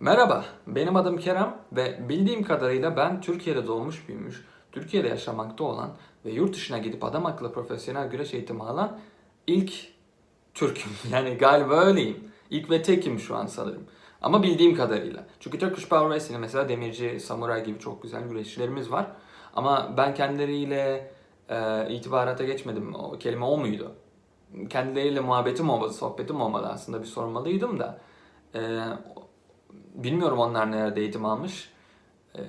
Merhaba, benim adım Kerem ve bildiğim kadarıyla ben Türkiye'de doğmuş büyümüş, Türkiye'de yaşamakta olan ve yurt dışına gidip adam akıllı profesyonel güreş eğitimi alan ilk Türk'üm. Yani galiba öyleyim. İlk ve tekim şu an sanırım. Ama bildiğim kadarıyla. Çünkü Turkish Power Wrestling'de mesela Demirci, Samuray gibi çok güzel güreşçilerimiz var. Ama ben kendileriyle e, itibarata geçmedim. O kelime o muydu? Kendileriyle muhabbetim olmadı, sohbetim olmadı aslında bir sormalıydım da. E, bilmiyorum onlar nerede eğitim almış. Ee,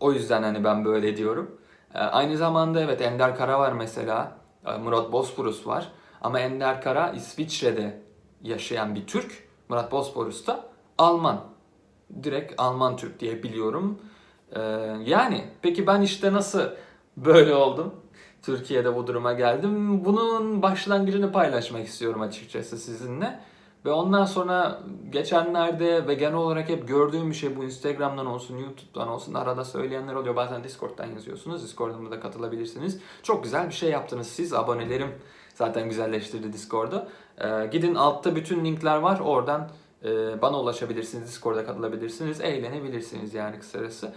o yüzden hani ben böyle diyorum. Ee, aynı zamanda evet Ender Kara var mesela. Ee, Murat Bosporus var. Ama Ender Kara İsviçre'de yaşayan bir Türk. Murat Bosporus da Alman. Direkt Alman Türk diye biliyorum. Ee, yani peki ben işte nasıl böyle oldum? Türkiye'de bu duruma geldim. Bunun başlangıcını paylaşmak istiyorum açıkçası sizinle. Ve ondan sonra geçenlerde ve genel olarak hep gördüğüm bir şey bu Instagram'dan olsun, YouTube'dan olsun arada söyleyenler oluyor. Bazen Discord'dan yazıyorsunuz. Discord'uma da katılabilirsiniz. Çok güzel bir şey yaptınız siz. Abonelerim zaten güzelleştirdi Discord'u. Ee, gidin altta bütün linkler var. Oradan e, bana ulaşabilirsiniz. Discord'a katılabilirsiniz. Eğlenebilirsiniz yani kısacası.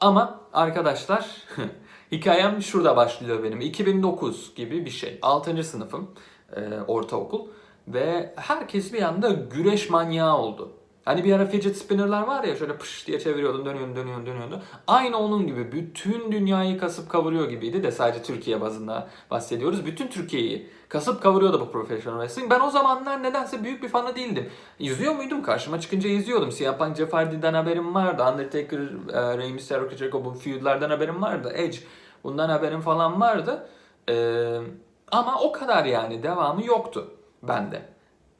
Ama arkadaşlar hikayem şurada başlıyor benim. 2009 gibi bir şey. 6. sınıfım e, ortaokul. Ve herkes bir anda güreş manyağı oldu. Hani bir ara fidget spinner'lar var ya şöyle pış diye çeviriyordun dönüyordu dönüyordu dönüyordu. Aynı onun gibi bütün dünyayı kasıp kavuruyor gibiydi de sadece Türkiye bazında bahsediyoruz. Bütün Türkiye'yi kasıp kavuruyordu bu professional wrestling. Ben o zamanlar nedense büyük bir fanı değildim. İzliyor muydum? Karşıma çıkınca izliyordum. CM Punk, Jeff Hardy'den haberim vardı. Undertaker, e, Rey Mysterio, Jericho bu feudlardan haberim vardı. Edge bundan haberim falan vardı. Ee, ama o kadar yani devamı yoktu bende.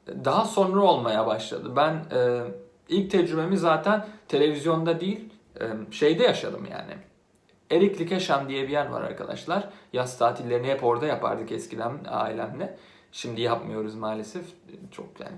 Daha sonra olmaya başladı. Ben e, ilk tecrübemi zaten televizyonda değil e, şeyde yaşadım yani. Erikli Keşan diye bir yer var arkadaşlar. Yaz tatillerini hep orada yapardık eskiden ailemle. Şimdi yapmıyoruz maalesef. Çok yani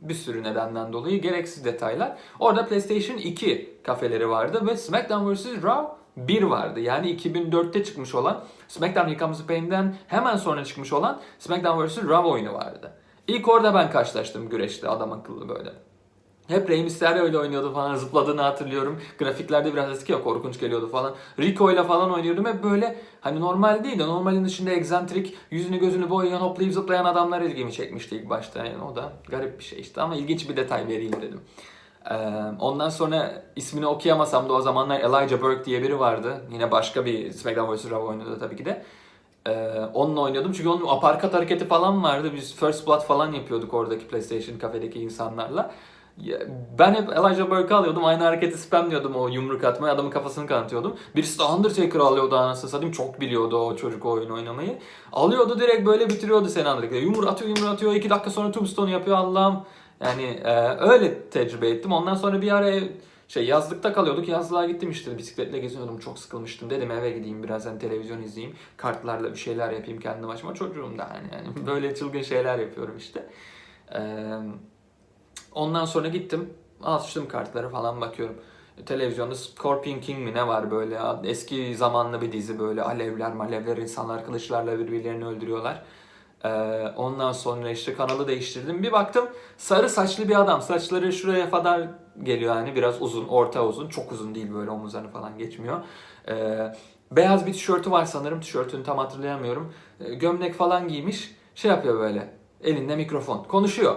bir sürü nedenden dolayı gereksiz detaylar. Orada PlayStation 2 kafeleri vardı ve SmackDown vs. Raw 1 vardı. Yani 2004'te çıkmış olan SmackDown Here Comes Pain'den hemen sonra çıkmış olan SmackDown vs. Raw oyunu vardı. İlk orada ben karşılaştım güreşte adam akıllı böyle. Hep Rey Mysterio ile oynuyordu falan zıpladığını hatırlıyorum. Grafiklerde biraz eski ya korkunç geliyordu falan. Rico ile falan oynuyordum hep böyle hani normal değil de normalin dışında egzantrik yüzünü gözünü boyayan hoplayıp zıplayan adamlar ilgimi çekmişti ilk başta. Yani o da garip bir şey işte ama ilginç bir detay vereyim dedim. Ondan sonra ismini okuyamasam da o zamanlar Elijah Burke diye biri vardı. Yine başka bir SmackDown vs. Raw oynuyordu tabii ki de. Onunla oynuyordum çünkü onun aparkat hareketi falan vardı. Biz First Blood falan yapıyorduk oradaki PlayStation kafedeki insanlarla. Ben hep Elijah Burke'ı alıyordum. Aynı hareketi spamlıyordum o yumruk atmayı. Adamın kafasını kanatıyordum. Birisi de Undertaker alıyordu anasını satayım. Çok biliyordu o çocuk o oyun oynamayı. Alıyordu direkt böyle bitiriyordu seni Undertaker. Yumruk atıyor yumruk atıyor. iki dakika sonra tombstone yapıyor Allah'ım. Yani e, öyle tecrübe ettim. Ondan sonra bir ara şey yazlıkta kalıyorduk. Yazlığa gittim işte bisikletle geziyordum. Çok sıkılmıştım. Dedim eve gideyim biraz hani televizyon izleyeyim. Kartlarla bir şeyler yapayım kendi başıma. Çocuğum da hani yani böyle çılgın şeyler yapıyorum işte. Eee Ondan sonra gittim açtım kartları falan bakıyorum. Televizyonda Scorpion King mi ne var böyle eski zamanlı bir dizi böyle alevler malevler insanlar kılıçlarla birbirlerini öldürüyorlar. Ee, ondan sonra işte kanalı değiştirdim. Bir baktım sarı saçlı bir adam. Saçları şuraya kadar geliyor yani biraz uzun, orta uzun. Çok uzun değil böyle omuzlarını falan geçmiyor. Ee, beyaz bir tişörtü var sanırım. Tişörtünü tam hatırlayamıyorum. Ee, gömlek falan giymiş. Şey yapıyor böyle. Elinde mikrofon. Konuşuyor.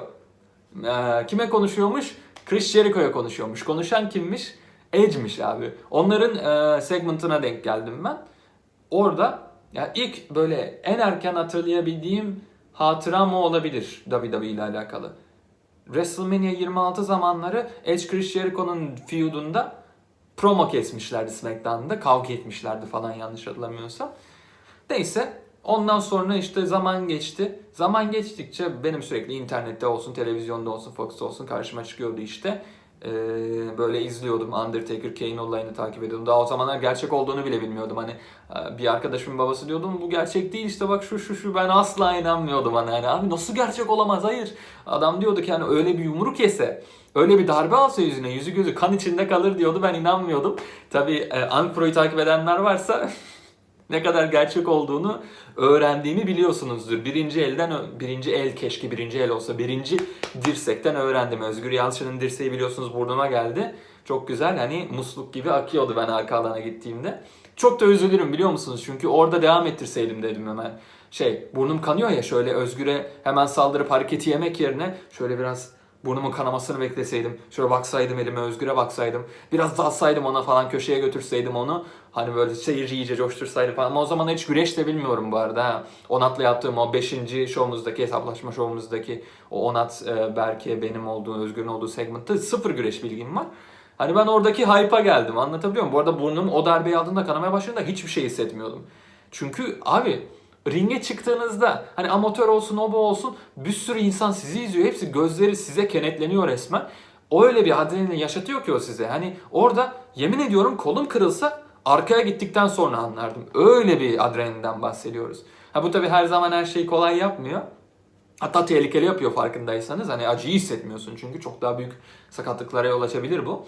Ee, kime konuşuyormuş? Chris Jericho'ya konuşuyormuş. Konuşan kimmiş? Edge'miş abi. Onların e, segmentına denk geldim ben. Orada ya ilk böyle en erken hatırlayabildiğim hatıram o olabilir WWE ile alakalı. WrestleMania 26 zamanları Edge Chris Jericho'nun feudunda promo kesmişlerdi SmackDown'da. Kavga etmişlerdi falan yanlış hatırlamıyorsam. Neyse ondan sonra işte zaman geçti. Zaman geçtikçe benim sürekli internette olsun, televizyonda olsun, Fox'ta olsun karşıma çıkıyordu işte. Ee, böyle izliyordum Undertaker Kane olayını takip ediyordum. Daha o zamanlar gerçek olduğunu bile bilmiyordum. Hani e, bir arkadaşımın babası diyordum bu gerçek değil işte bak şu şu şu ben asla inanmıyordum hani. hani abi nasıl gerçek olamaz hayır. Adam diyordu ki hani öyle bir yumruk yese öyle bir darbe alsa yüzüne yüzü gözü kan içinde kalır diyordu ben inanmıyordum. Tabi e, Ankpro'yu takip edenler varsa ne kadar gerçek olduğunu öğrendiğimi biliyorsunuzdur. Birinci elden, birinci el keşke birinci el olsa. Birinci dirsekten öğrendim. Özgür Yalçın'ın dirseği biliyorsunuz burnuma geldi. Çok güzel hani musluk gibi akıyordu ben arka alana gittiğimde. Çok da üzülürüm biliyor musunuz? Çünkü orada devam ettirseydim dedim hemen. Şey burnum kanıyor ya şöyle Özgür'e hemen saldırıp hareketi yemek yerine şöyle biraz burnumun kanamasını bekleseydim. Şöyle baksaydım elime Özgür'e baksaydım. Biraz dalsaydım ona falan köşeye götürseydim onu. Hani böyle seyirci iyice coştursaydı falan. Ama o zaman hiç güreş de bilmiyorum bu arada. Ha. Onat'la yaptığım o 5. şovumuzdaki, hesaplaşma şovumuzdaki o Onat, e, Berke, benim olduğu, Özgür'ün olduğu segmentte sıfır güreş bilgim var. Hani ben oradaki hype'a geldim anlatabiliyor muyum? Bu arada burnum o darbeyi aldığında kanamaya başladığında hiçbir şey hissetmiyordum. Çünkü abi ringe çıktığınızda hani amatör olsun o bu olsun bir sürü insan sizi izliyor. Hepsi gözleri size kenetleniyor resmen. O öyle bir adrenalin yaşatıyor ki o size. Hani orada yemin ediyorum kolum kırılsa arkaya gittikten sonra anlardım. Öyle bir adrenalinden bahsediyoruz. Ha bu tabi her zaman her şeyi kolay yapmıyor. Hatta tehlikeli yapıyor farkındaysanız. Hani acıyı hissetmiyorsun çünkü çok daha büyük sakatlıklara yol açabilir bu.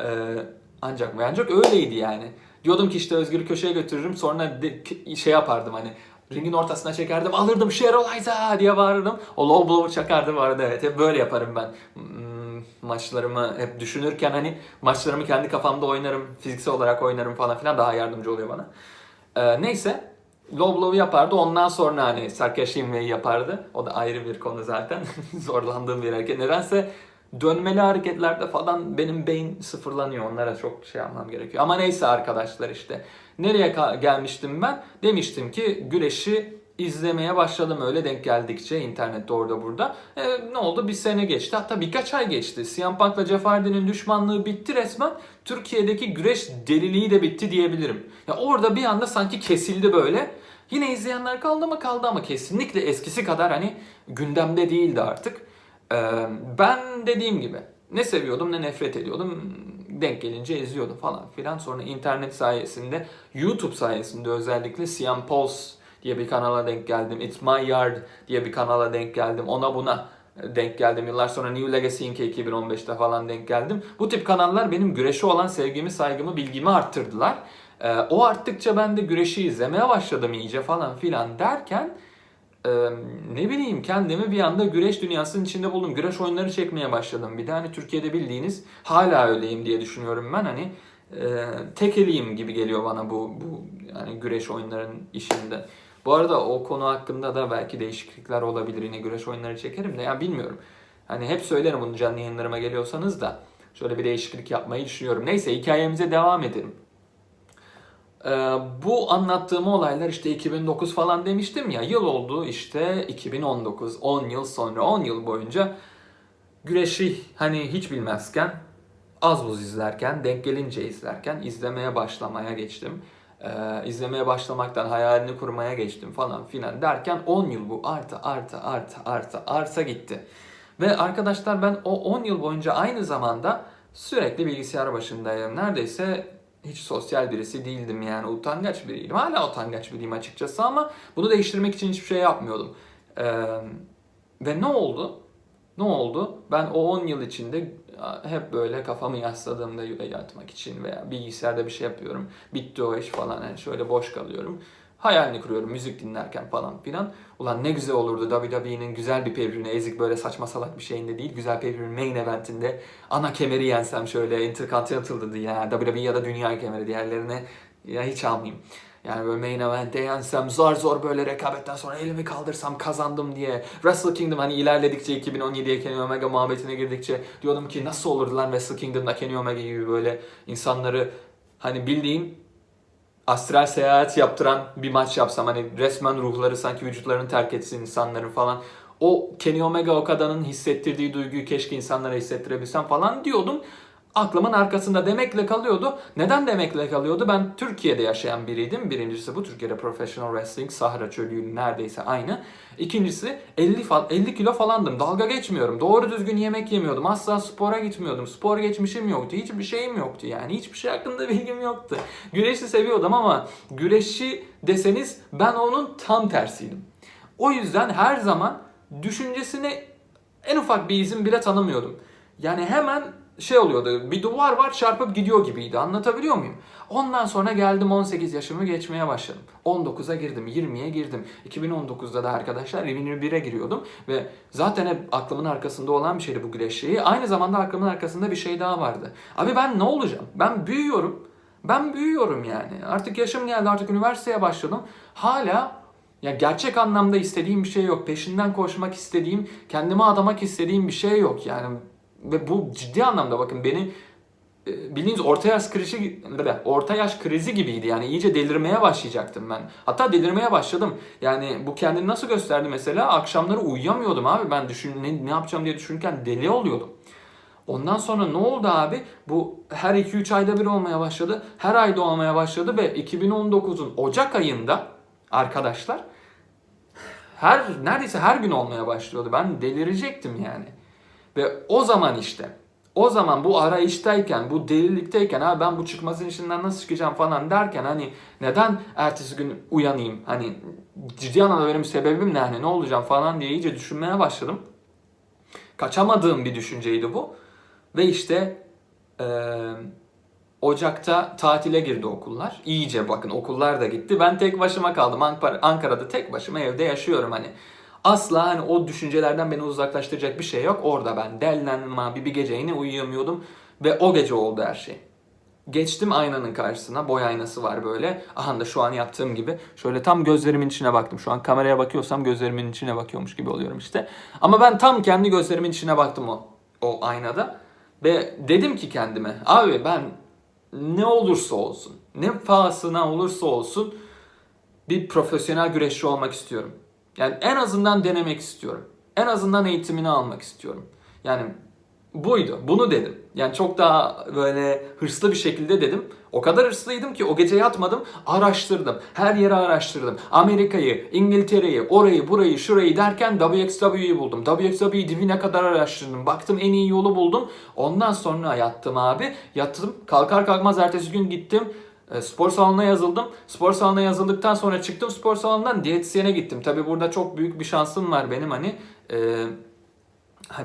Ee, ancak ve ancak öyleydi yani. Diyordum ki işte Özgür'ü köşeye götürürüm sonra de, şey yapardım hani ringin ortasına çekerdim alırdım Cheryl Liza diye bağırırdım. O low blow çakardı bu arada evet hep böyle yaparım ben. Hmm, maçlarımı hep düşünürken hani maçlarımı kendi kafamda oynarım fiziksel olarak oynarım falan filan daha yardımcı oluyor bana. Ee, neyse low blow yapardı ondan sonra hani Sarkashi inmeyi yapardı. O da ayrı bir konu zaten. Zorlandığım bir hareket. Nedense dönmeli hareketlerde falan benim beyin sıfırlanıyor. Onlara çok şey yapmam gerekiyor. Ama neyse arkadaşlar işte. Nereye gelmiştim ben? Demiştim ki güreşi izlemeye başladım öyle denk geldikçe internette orada burada. E, ne oldu? Bir sene geçti. Hatta birkaç ay geçti. CM Punk'la Jeff Hardy'nin düşmanlığı bitti resmen. Türkiye'deki güreş deliliği de bitti diyebilirim. Ya orada bir anda sanki kesildi böyle. Yine izleyenler kaldı mı kaldı ama kesinlikle eskisi kadar hani gündemde değildi artık. Ee, ben dediğim gibi ne seviyordum ne nefret ediyordum. Denk gelince izliyordum falan filan. Sonra internet sayesinde, YouTube sayesinde özellikle CM Pulse diye bir kanala denk geldim. It's My Yard diye bir kanala denk geldim. Ona buna denk geldim. Yıllar sonra New Legacy Inc. 2015'te falan denk geldim. Bu tip kanallar benim güreşe olan sevgimi, saygımı, bilgimi arttırdılar. Ee, o arttıkça ben de güreşi izlemeye başladım iyice falan filan derken e, ne bileyim kendimi bir anda güreş dünyasının içinde buldum. Güreş oyunları çekmeye başladım. Bir de hani Türkiye'de bildiğiniz hala öyleyim diye düşünüyorum ben. Hani e, tek eliyim gibi geliyor bana bu bu yani güreş oyunların işinde. Bu arada o konu hakkında da belki değişiklikler olabilir. Yine güreş oyunları çekerim de ya bilmiyorum. Hani hep söylerim bunu canlı yayınlarıma geliyorsanız da şöyle bir değişiklik yapmayı düşünüyorum. Neyse hikayemize devam edelim. Ee, bu anlattığım olaylar işte 2009 falan demiştim ya yıl oldu işte 2019 10 yıl sonra 10 yıl boyunca güreşi hani hiç bilmezken az buz izlerken denk gelince izlerken izlemeye başlamaya geçtim. Ee, izlemeye başlamaktan hayalini kurmaya geçtim falan filan derken 10 yıl bu artı artı artı artı arta gitti. Ve arkadaşlar ben o 10 yıl boyunca aynı zamanda sürekli bilgisayar başındayım. Neredeyse hiç sosyal birisi değildim yani utangaç biriydim. Hala utangaç biriyim açıkçası ama bunu değiştirmek için hiçbir şey yapmıyordum. Ee, ve ne oldu? Ne oldu? Ben o 10 yıl içinde hep böyle kafamı yasladığımda yatmak için veya bilgisayarda bir şey yapıyorum. Bitti o iş falan yani şöyle boş kalıyorum. Hayalini kuruyorum müzik dinlerken falan filan. Ulan ne güzel olurdu WWE'nin güzel bir pay ezik böyle saçma salak bir şeyinde değil. Güzel pay main eventinde ana kemeri yensem şöyle Intercontinental'dı ya WWE ya da dünya kemeri diğerlerine ya hiç almayayım. Yani böyle main event'te yensem zar zor böyle rekabetten sonra elimi kaldırsam kazandım diye. Wrestle Kingdom hani ilerledikçe 2017'ye Kenny Omega muhabbetine girdikçe diyordum ki nasıl olurdu lan Wrestle Kingdom'da Kenny Omega gibi böyle insanları hani bildiğin astral seyahat yaptıran bir maç yapsam hani resmen ruhları sanki vücutlarını terk etsin insanların falan. O Kenny Omega Okada'nın hissettirdiği duyguyu keşke insanlara hissettirebilsem falan diyordum. Aklımın arkasında demekle kalıyordu. Neden demekle kalıyordu? Ben Türkiye'de yaşayan biriydim. Birincisi bu Türkiye'de professional wrestling Sahra çölü neredeyse aynı. İkincisi 50 fal 50 kilo falandım. Dalga geçmiyorum. Doğru düzgün yemek yemiyordum. Asla spora gitmiyordum. Spor geçmişim yoktu. Hiçbir şeyim yoktu yani. Hiçbir şey hakkında bilgim yoktu. Güreşi seviyordum ama güreşi deseniz ben onun tam tersiydim. O yüzden her zaman düşüncesine en ufak bir izin bile tanımıyordum. Yani hemen şey oluyordu. Bir duvar var çarpıp gidiyor gibiydi. Anlatabiliyor muyum? Ondan sonra geldim 18 yaşımı geçmeye başladım. 19'a girdim, 20'ye girdim. 2019'da da arkadaşlar 21'e giriyordum ve zaten hep aklımın arkasında olan bir şeydi bu güreş şeyi. Aynı zamanda aklımın arkasında bir şey daha vardı. Abi ben ne olacağım? Ben büyüyorum. Ben büyüyorum yani. Artık yaşım geldi. Artık üniversiteye başladım. Hala ya gerçek anlamda istediğim bir şey yok. Peşinden koşmak istediğim, kendimi adamak istediğim bir şey yok yani. Ve bu ciddi anlamda bakın beni e, bildiğiniz orta yaş krizi orta yaş krizi gibiydi. Yani iyice delirmeye başlayacaktım ben. Hatta delirmeye başladım. Yani bu kendini nasıl gösterdi mesela? Akşamları uyuyamıyordum abi. Ben düşün ne, ne yapacağım diye düşünürken deli oluyordum. Ondan sonra ne oldu abi? Bu her 2-3 ayda bir olmaya başladı. Her ayda olmaya başladı ve 2019'un Ocak ayında arkadaşlar her neredeyse her gün olmaya başlıyordu. Ben delirecektim yani. Ve o zaman işte o zaman bu arayıştayken, bu delilikteyken ha ben bu çıkmazın içinden nasıl çıkacağım falan derken hani neden ertesi gün uyanayım? Hani ciddi anlamda benim sebebim ne? Hani ne olacağım falan diye iyice düşünmeye başladım. Kaçamadığım bir düşünceydi bu. Ve işte eee Ocak'ta tatile girdi okullar. İyice bakın okullar da gitti. Ben tek başıma kaldım. Ankara'da tek başıma evde yaşıyorum hani. Asla hani o düşüncelerden beni uzaklaştıracak bir şey yok. Orada ben dellendim abi bir gece yine uyuyamıyordum. Ve o gece oldu her şey. Geçtim aynanın karşısına. Boy aynası var böyle. Aha da şu an yaptığım gibi. Şöyle tam gözlerimin içine baktım. Şu an kameraya bakıyorsam gözlerimin içine bakıyormuş gibi oluyorum işte. Ama ben tam kendi gözlerimin içine baktım o, o aynada. Ve dedim ki kendime abi ben ne olursa olsun, ne pahasına olursa olsun bir profesyonel güreşçi olmak istiyorum. Yani en azından denemek istiyorum. En azından eğitimini almak istiyorum. Yani buydu. Bunu dedim. Yani çok daha böyle hırslı bir şekilde dedim. O kadar hırslıydım ki o gece yatmadım. Araştırdım. Her yeri araştırdım. Amerika'yı, İngiltere'yi, orayı, burayı, şurayı derken WXW'yi buldum. WXW'yi dibine kadar araştırdım. Baktım en iyi yolu buldum. Ondan sonra yattım abi. Yattım. Kalkar kalkmaz ertesi gün gittim. E, spor salonuna yazıldım. Spor salonuna yazıldıktan sonra çıktım spor salonundan diyetisyene gittim. Tabi burada çok büyük bir şansım var benim hani. E,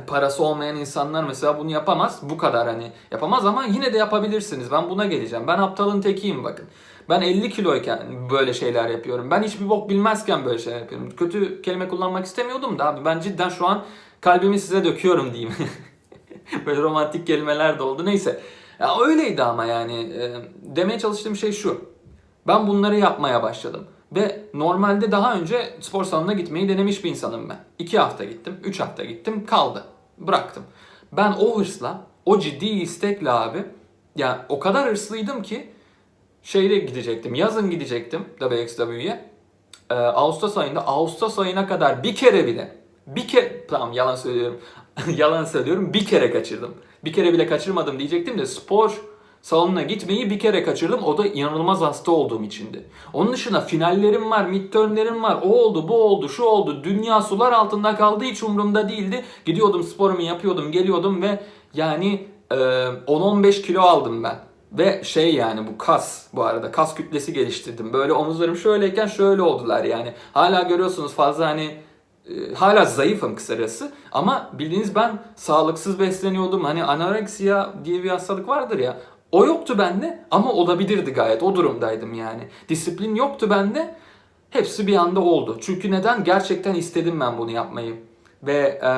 parası olmayan insanlar mesela bunu yapamaz. Bu kadar hani yapamaz ama yine de yapabilirsiniz. Ben buna geleceğim. Ben aptalın tekiyim bakın. Ben 50 kiloyken böyle şeyler yapıyorum. Ben hiçbir bok bilmezken böyle şeyler yapıyorum. Kötü kelime kullanmak istemiyordum da abi ben cidden şu an kalbimi size döküyorum diyeyim. böyle romantik kelimeler de oldu. Neyse. Ya öyleydi ama yani. E, demeye çalıştığım şey şu. Ben bunları yapmaya başladım. Ve normalde daha önce spor salonuna gitmeyi denemiş bir insanım ben. 2 hafta gittim, 3 hafta gittim, kaldı. Bıraktım. Ben o hırsla, o ciddi istekle abi, ya o kadar hırslıydım ki şeyle gidecektim, yazın gidecektim WXW'ye. Ee, Ağustos ayında, Ağustos ayına kadar bir kere bile, bir kere, tamam yalan söylüyorum, yalan söylüyorum, bir kere kaçırdım. Bir kere bile kaçırmadım diyecektim de spor salonuna gitmeyi bir kere kaçırdım. O da inanılmaz hasta olduğum içindi. Onun dışında finallerim var, midtermlerim var. O oldu, bu oldu, şu oldu. Dünya sular altında kaldı hiç umurumda değildi. Gidiyordum sporumu yapıyordum, geliyordum ve yani e, 10-15 kilo aldım ben. Ve şey yani bu kas bu arada kas kütlesi geliştirdim. Böyle omuzlarım şöyleyken şöyle oldular yani. Hala görüyorsunuz fazla hani e, hala zayıfım kısacası ama bildiğiniz ben sağlıksız besleniyordum. Hani anoreksiya diye bir hastalık vardır ya. O yoktu bende ama olabilirdi gayet. O durumdaydım yani. Disiplin yoktu bende. Hepsi bir anda oldu. Çünkü neden? Gerçekten istedim ben bunu yapmayı. Ve e,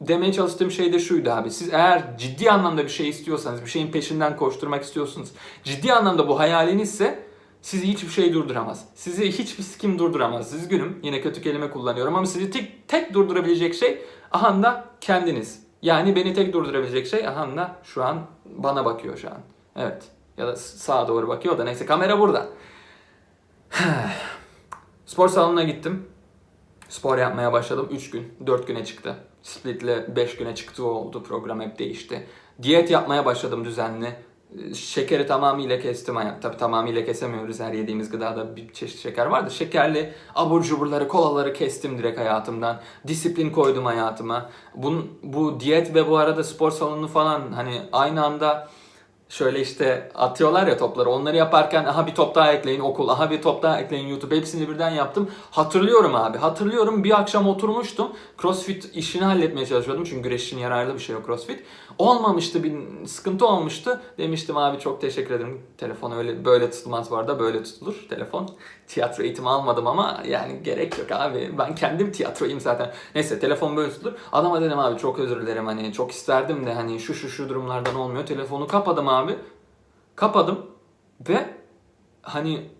demeye çalıştığım şey de şuydu abi. Siz eğer ciddi anlamda bir şey istiyorsanız, bir şeyin peşinden koşturmak istiyorsunuz. Ciddi anlamda bu hayalinizse sizi hiçbir şey durduramaz. Sizi hiçbir kim durduramaz. Üzgünüm. Yine kötü kelime kullanıyorum ama sizi tek, tek durdurabilecek şey aha da kendiniz. Yani beni tek durdurabilecek şey aha da şu an bana bakıyor şu an. Evet. Ya da sağa doğru bakıyor da neyse kamera burada. Spor salonuna gittim. Spor yapmaya başladım. 3 gün, 4 güne çıktı. Split'le 5 güne çıktı oldu. Program hep değişti. Diyet yapmaya başladım düzenli. Şekeri tamamıyla kestim hayat. Tabi tamamıyla kesemiyoruz. Her yediğimiz gıdada bir çeşit şeker vardır. Şekerli abur cuburları, kolaları kestim direkt hayatımdan. Disiplin koydum hayatıma. Bun, bu diyet ve bu arada spor salonu falan hani aynı anda şöyle işte atıyorlar ya topları. Onları yaparken aha bir top daha ekleyin okul, aha bir top daha ekleyin YouTube. Hepsini birden yaptım. Hatırlıyorum abi. Hatırlıyorum bir akşam oturmuştum. CrossFit işini halletmeye çalışıyordum. Çünkü güreş yararlı bir şey o CrossFit. Olmamıştı bir sıkıntı olmuştu. Demiştim abi çok teşekkür ederim. Telefon öyle böyle tutulmaz bu arada. Böyle tutulur telefon. Tiyatro eğitimi almadım ama yani gerek yok abi. Ben kendim tiyatroyum zaten. Neyse telefon böyle tutulur. Adama dedim abi çok özür dilerim hani çok isterdim de hani şu şu şu durumlardan olmuyor. Telefonu kapadım abi. Kapadım ve hani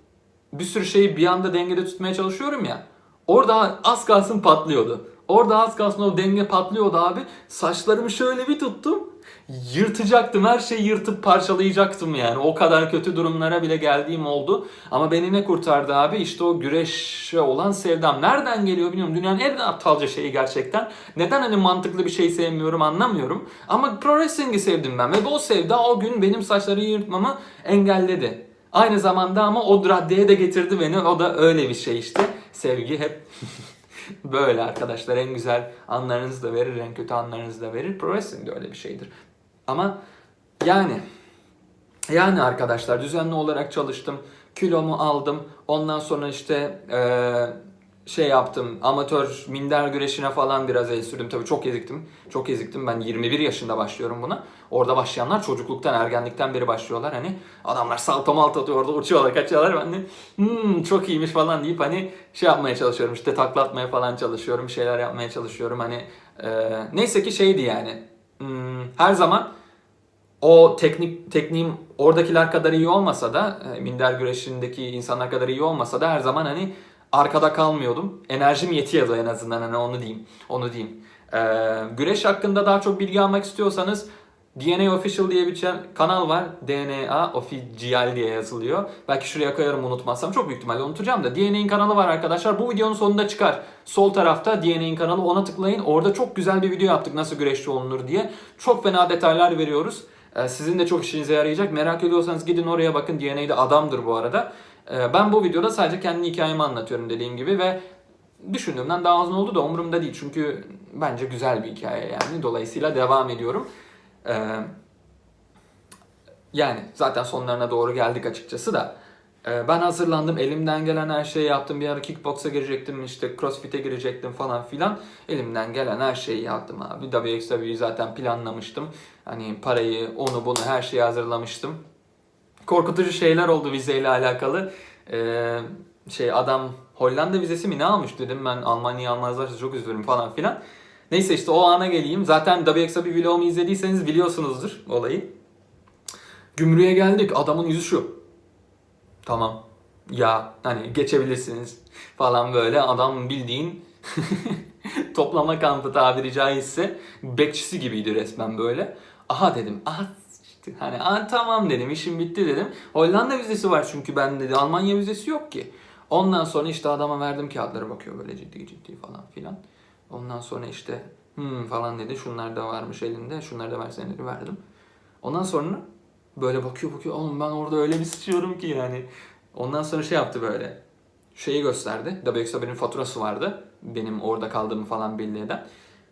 bir sürü şeyi bir anda dengede tutmaya çalışıyorum ya. Orada az kalsın patlıyordu. Orada az kalsın o denge patlıyordu abi. Saçlarımı şöyle bir tuttum. Yırtacaktım. Her şeyi yırtıp parçalayacaktım yani. O kadar kötü durumlara bile geldiğim oldu. Ama beni ne kurtardı abi? İşte o güreşe olan sevdam. Nereden geliyor bilmiyorum. Dünyanın en aptalca şeyi gerçekten. Neden hani mantıklı bir şey sevmiyorum anlamıyorum. Ama pro wrestling'i sevdim ben. Ve bu sevda o gün benim saçları yırtmamı engelledi. Aynı zamanda ama o raddeye de getirdi beni. O da öyle bir şey işte. Sevgi hep böyle arkadaşlar. En güzel anlarınızı da verir, en kötü anlarınızı da verir. Pro wrestling de öyle bir şeydir. Ama yani yani arkadaşlar düzenli olarak çalıştım. Kilomu aldım. Ondan sonra işte eee, şey yaptım. Amatör minder güreşine falan biraz el sürdüm. Tabii çok eziktim. Çok eziktim. Ben 21 yaşında başlıyorum buna. Orada başlayanlar çocukluktan, ergenlikten beri başlıyorlar. Hani adamlar salto malto atıyor orada uçuyorlar, kaçıyorlar. Ben de hmm, çok iyiymiş falan deyip hani şey yapmaya çalışıyorum. İşte taklatmaya falan çalışıyorum. Şeyler yapmaya çalışıyorum. Hani eee, neyse ki şeydi yani. Hmm, her zaman o teknik tekniğim oradakiler kadar iyi olmasa da e, minder güreşindeki insanlar kadar iyi olmasa da her zaman hani arkada kalmıyordum. Enerjim yetiyordu en azından hani onu diyeyim. Onu diyeyim. Ee, güreş hakkında daha çok bilgi almak istiyorsanız DNA Official diye bir kanal var. DNA Official diye yazılıyor. Belki şuraya koyarım unutmazsam. Çok büyük ihtimalle unutacağım da. DNA'nin kanalı var arkadaşlar. Bu videonun sonunda çıkar. Sol tarafta DNA'nin kanalı ona tıklayın. Orada çok güzel bir video yaptık nasıl güreşçi olunur diye. Çok fena detaylar veriyoruz. Ee, Sizin de çok işinize yarayacak. Merak ediyorsanız gidin oraya bakın. DNA'de adamdır bu arada. Ee, Ben bu videoda sadece kendi hikayemi anlatıyorum dediğim gibi ve düşündüğümden daha uzun oldu da umurumda değil. Çünkü bence güzel bir hikaye yani. Dolayısıyla devam ediyorum. Ee, yani zaten sonlarına doğru geldik açıkçası da. Ee, Ben hazırlandım. Elimden gelen her şeyi yaptım. Bir ara kickboksa girecektim. işte crossfit'e girecektim falan filan. Elimden gelen her şeyi yaptım abi. WXW'yi zaten planlamıştım. Hani parayı, onu bunu her şeyi hazırlamıştım. Korkutucu şeyler oldu vizeyle alakalı. Ee, şey adam Hollanda vizesi mi ne almış dedim ben Almanya'yı almazlarsa çok üzülürüm falan filan. Neyse işte o ana geleyim. Zaten WXW vlogumu izlediyseniz biliyorsunuzdur olayı. Gümrüğe geldik. Adamın yüzü şu. Tamam. Ya hani geçebilirsiniz falan böyle. Adam bildiğin toplama kampı tabiri caizse bekçisi gibiydi resmen böyle. Aha dedim. Aha hani aha, tamam dedim işim bitti dedim. Hollanda vizesi var çünkü ben dedi Almanya vizesi yok ki. Ondan sonra işte adama verdim kağıtları bakıyor böyle ciddi ciddi falan filan. Ondan sonra işte hmm falan dedi şunlar da varmış elinde şunları da versene dedi verdim. Ondan sonra böyle bakıyor bakıyor oğlum ben orada öyle bir sıçıyorum ki yani. Ondan sonra şey yaptı böyle. Şeyi gösterdi. WXW'nin faturası vardı. Benim orada kaldığımı falan belli eden.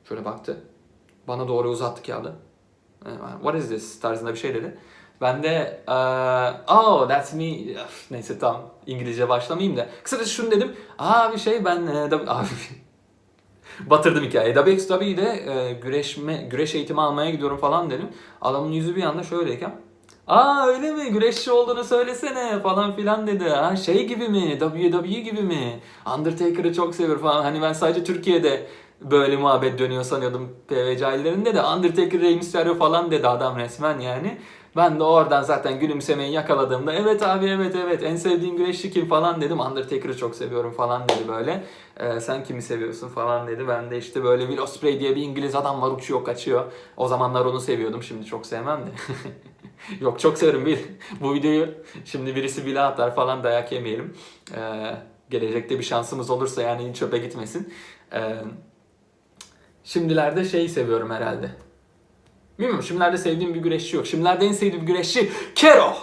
Şöyle baktı. Bana doğru uzattı kağıdı. Ee, What is this tarzında bir şey dedi. Ben de eee, oh that's me neyse tamam İngilizce başlamayayım da kısaca şunu dedim aa bir şey ben e, abi batırdım hikayeyi. WXW'de e, güreşme güreş eğitimi almaya gidiyorum falan dedim. Adamın yüzü bir anda şöyleyken aa öyle mi? Güreşçi olduğunu söylesene falan filan dedi. Ha şey gibi mi? WWE gibi mi? Undertaker'ı çok seviyor falan. Hani ben sadece Türkiye'de böyle muhabbet dönüyor sanıyordum PVC ailelerinde de Undertaker Rey Mysterio falan dedi adam resmen yani. Ben de oradan zaten gülümsemeyi yakaladığımda evet abi evet evet en sevdiğin güreşçi kim falan dedim. Undertaker'ı çok seviyorum falan dedi böyle. Ee, sen kimi seviyorsun falan dedi. Ben de işte böyle Will Ospreay diye bir İngiliz adam var uçuyor kaçıyor. O zamanlar onu seviyordum şimdi çok sevmem de. Yok çok severim bir bu videoyu şimdi birisi bile atar falan dayak yemeyelim. Ee, gelecekte bir şansımız olursa yani çöpe gitmesin. Ee, Şimdilerde şeyi seviyorum herhalde. Bilmiyorum şimdilerde sevdiğim bir güreşçi yok. Şimdilerde en sevdiğim güreşçi Kero.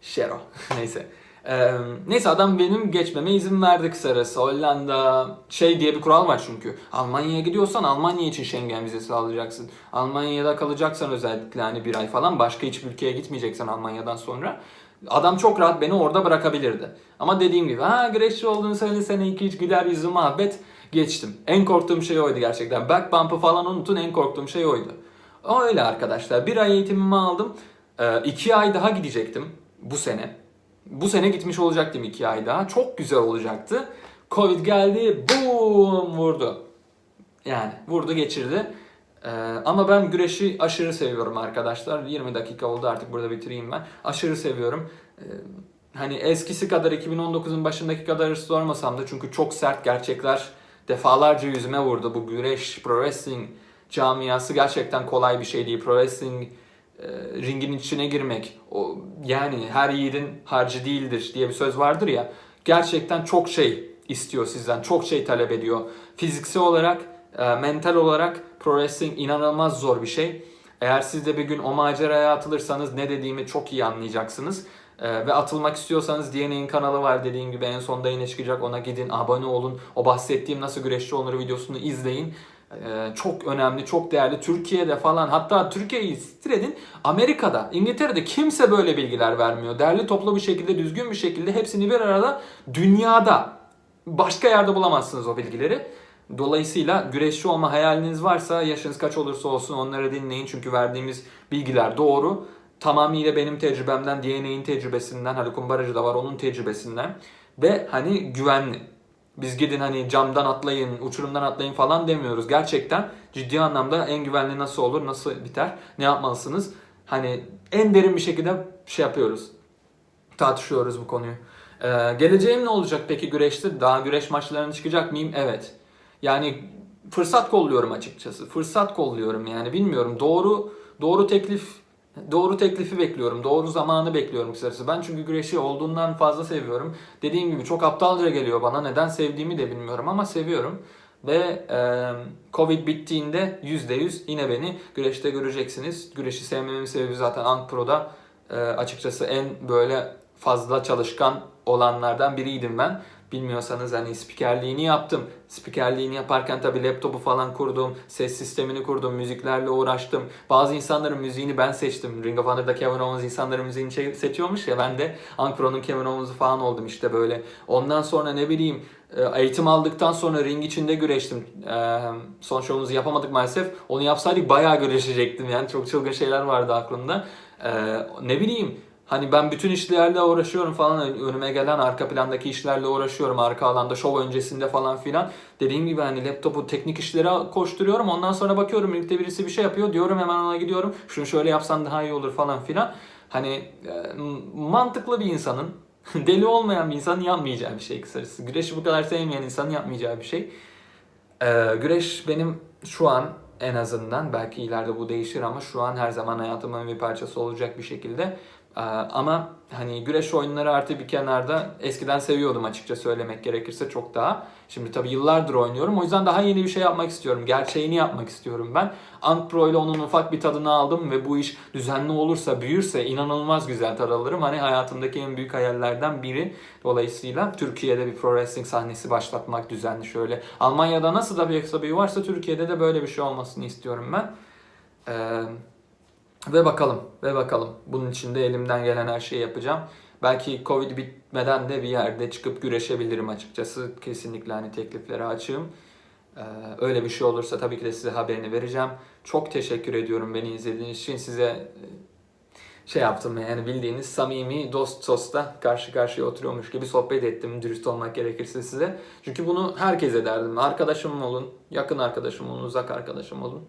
Şero. Neyse. Ee, neyse adam benim geçmeme izin verdi kısarası. Hollanda şey diye bir kural var çünkü. Almanya'ya gidiyorsan Almanya için Schengen vizesi alacaksın. Almanya'da kalacaksan özellikle hani bir ay falan başka hiçbir ülkeye gitmeyeceksen Almanya'dan sonra. Adam çok rahat beni orada bırakabilirdi. Ama dediğim gibi ha güreşçi olduğunu söylesene iki üç güler yüzü muhabbet geçtim. En korktuğum şey oydu gerçekten. Back bump'ı falan unutun en korktuğum şey oydu. Öyle arkadaşlar. Bir ay eğitimimi aldım. Ee, iki ay daha gidecektim bu sene. Bu sene gitmiş olacaktım iki ay daha. Çok güzel olacaktı. Covid geldi, boom vurdu. Yani vurdu geçirdi. Ee, ama ben güreşi aşırı seviyorum arkadaşlar. 20 dakika oldu artık burada bitireyim ben. Aşırı seviyorum. Ee, hani eskisi kadar 2019'un başındaki kadar hırslı olmasam da çünkü çok sert gerçekler defalarca yüzüme vurdu. Bu güreş, pro wrestling camiası gerçekten kolay bir şey değil. Pro wrestling e, ringin içine girmek o yani her yiğidin harcı değildir diye bir söz vardır ya. Gerçekten çok şey istiyor sizden. Çok şey talep ediyor. Fiziksel olarak, e, mental olarak pro wrestling inanılmaz zor bir şey. Eğer siz de bir gün o maceraya atılırsanız ne dediğimi çok iyi anlayacaksınız. E, ve atılmak istiyorsanız DNA'nin kanalı var dediğim gibi en sonda yine çıkacak ona gidin abone olun. O bahsettiğim nasıl güreşçi olunur videosunu izleyin. Ee, çok önemli, çok değerli. Türkiye'de falan hatta Türkiye'yi siktir edin. Amerika'da, İngiltere'de kimse böyle bilgiler vermiyor. Derli toplu bir şekilde, düzgün bir şekilde hepsini bir arada dünyada başka yerde bulamazsınız o bilgileri. Dolayısıyla güreşçi olma hayaliniz varsa yaşınız kaç olursa olsun onları dinleyin. Çünkü verdiğimiz bilgiler doğru. Tamamıyla benim tecrübemden, DNA'nin tecrübesinden, Haluk'un barajı da var onun tecrübesinden. Ve hani güvenli. Biz gidin hani camdan atlayın, uçurumdan atlayın falan demiyoruz. Gerçekten ciddi anlamda en güvenli nasıl olur, nasıl biter, ne yapmalısınız? Hani en derin bir şekilde şey yapıyoruz. Tartışıyoruz bu konuyu. Ee, geleceğim ne olacak peki güreşte? Daha güreş maçlarına çıkacak mıyım? Evet. Yani fırsat kolluyorum açıkçası. Fırsat kolluyorum yani bilmiyorum. Doğru doğru teklif Doğru teklifi bekliyorum. Doğru zamanı bekliyorum kısacası. Ben çünkü güreşi olduğundan fazla seviyorum. Dediğim gibi çok aptalca geliyor bana. Neden sevdiğimi de bilmiyorum ama seviyorum. Ve e, Covid bittiğinde %100 yine beni güreşte göreceksiniz. Güreşi sevmemin sebebi zaten Ankpro'da e, açıkçası en böyle fazla çalışkan olanlardan biriydim ben. Bilmiyorsanız hani spikerliğini yaptım. Spikerliğini yaparken tabii laptopu falan kurdum. Ses sistemini kurdum. Müziklerle uğraştım. Bazı insanların müziğini ben seçtim. Ring of Honor'da Kevin Owens insanların müziğini seçiyormuş ya. Ben de Ankpro'nun Kevin Owens'ı falan oldum işte böyle. Ondan sonra ne bileyim e, eğitim aldıktan sonra ring içinde güreştim. E, Son şovumuzu yapamadık maalesef. Onu yapsaydık bayağı güreşecektim yani. Çok çılgın şeyler vardı aklımda. E, Ne bileyim Hani ben bütün işlerle uğraşıyorum falan önüme gelen arka plandaki işlerle uğraşıyorum arka alanda şov öncesinde falan filan. Dediğim gibi hani laptopu teknik işlere koşturuyorum ondan sonra bakıyorum birlikte birisi bir şey yapıyor diyorum hemen ona gidiyorum şunu şöyle yapsan daha iyi olur falan filan. Hani e, mantıklı bir insanın deli olmayan bir insanın yapmayacağı bir şey kısacası. Güreşi bu kadar sevmeyen insanın yapmayacağı bir şey. Ee, güreş benim şu an en azından belki ileride bu değişir ama şu an her zaman hayatımın bir parçası olacak bir şekilde ama hani güreş oyunları artı bir kenarda eskiden seviyordum açıkça söylemek gerekirse çok daha. Şimdi tabii yıllardır oynuyorum. O yüzden daha yeni bir şey yapmak istiyorum. Gerçeğini yapmak istiyorum ben. Ant Pro ile onun ufak bir tadını aldım ve bu iş düzenli olursa, büyürse inanılmaz güzel tad alırım. Hani hayatımdaki en büyük hayallerden biri. Dolayısıyla Türkiye'de bir pro wrestling sahnesi başlatmak düzenli şöyle. Almanya'da nasıl da bir eksabeyi varsa Türkiye'de de böyle bir şey olmasını istiyorum ben. Ee, ve bakalım, ve bakalım. Bunun için de elimden gelen her şeyi yapacağım. Belki Covid bitmeden de bir yerde çıkıp güreşebilirim açıkçası. Kesinlikle hani tekliflere açığım. Ee, öyle bir şey olursa tabii ki de size haberini vereceğim. Çok teşekkür ediyorum beni izlediğiniz için. Size e, şey yaptım yani bildiğiniz samimi dost sosta karşı karşıya oturuyormuş gibi sohbet ettim dürüst olmak gerekirse size. Çünkü bunu herkese derdim. Arkadaşım olun, yakın arkadaşım olun, uzak arkadaşım olun.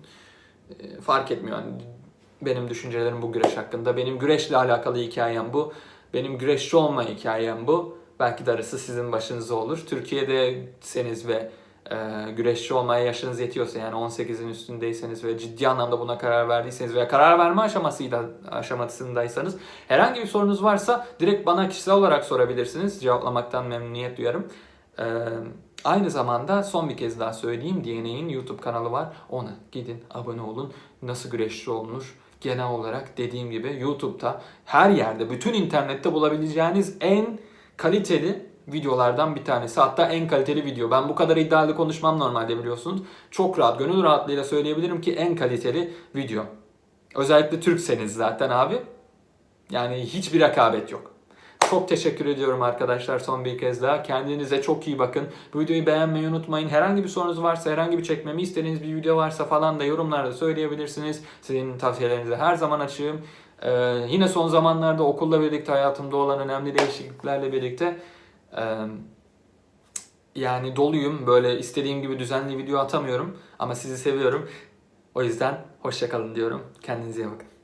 Ee, fark etmiyor. Yani benim düşüncelerim bu güreş hakkında. Benim güreşle alakalı hikayem bu. Benim güreşçi olma hikayem bu. Belki darısı sizin başınıza olur. Türkiye'deseniz ve e, güreşçi olmaya yaşınız yetiyorsa yani 18'in üstündeyseniz ve ciddi anlamda buna karar verdiyseniz veya karar verme aşamasıyla aşamasındaysanız herhangi bir sorunuz varsa direkt bana kişisel olarak sorabilirsiniz. Cevaplamaktan memnuniyet duyarım. E, aynı zamanda son bir kez daha söyleyeyim DNA'nin YouTube kanalı var. Ona gidin abone olun. Nasıl güreşçi olunur? Genel olarak dediğim gibi YouTube'da her yerde bütün internette bulabileceğiniz en kaliteli videolardan bir tanesi. Hatta en kaliteli video. Ben bu kadar iddialı konuşmam normalde biliyorsunuz. Çok rahat, gönül rahatlığıyla söyleyebilirim ki en kaliteli video. Özellikle Türkseniz zaten abi. Yani hiçbir rekabet yok. Çok teşekkür ediyorum arkadaşlar son bir kez daha. Kendinize çok iyi bakın. Bu videoyu beğenmeyi unutmayın. Herhangi bir sorunuz varsa, herhangi bir çekmemi istediğiniz bir video varsa falan da yorumlarda söyleyebilirsiniz. Sizin tavsiyelerinize her zaman açığım. Ee, yine son zamanlarda okulla birlikte hayatımda olan önemli değişikliklerle birlikte e, yani doluyum. Böyle istediğim gibi düzenli video atamıyorum. Ama sizi seviyorum. O yüzden hoşçakalın diyorum. Kendinize iyi bakın.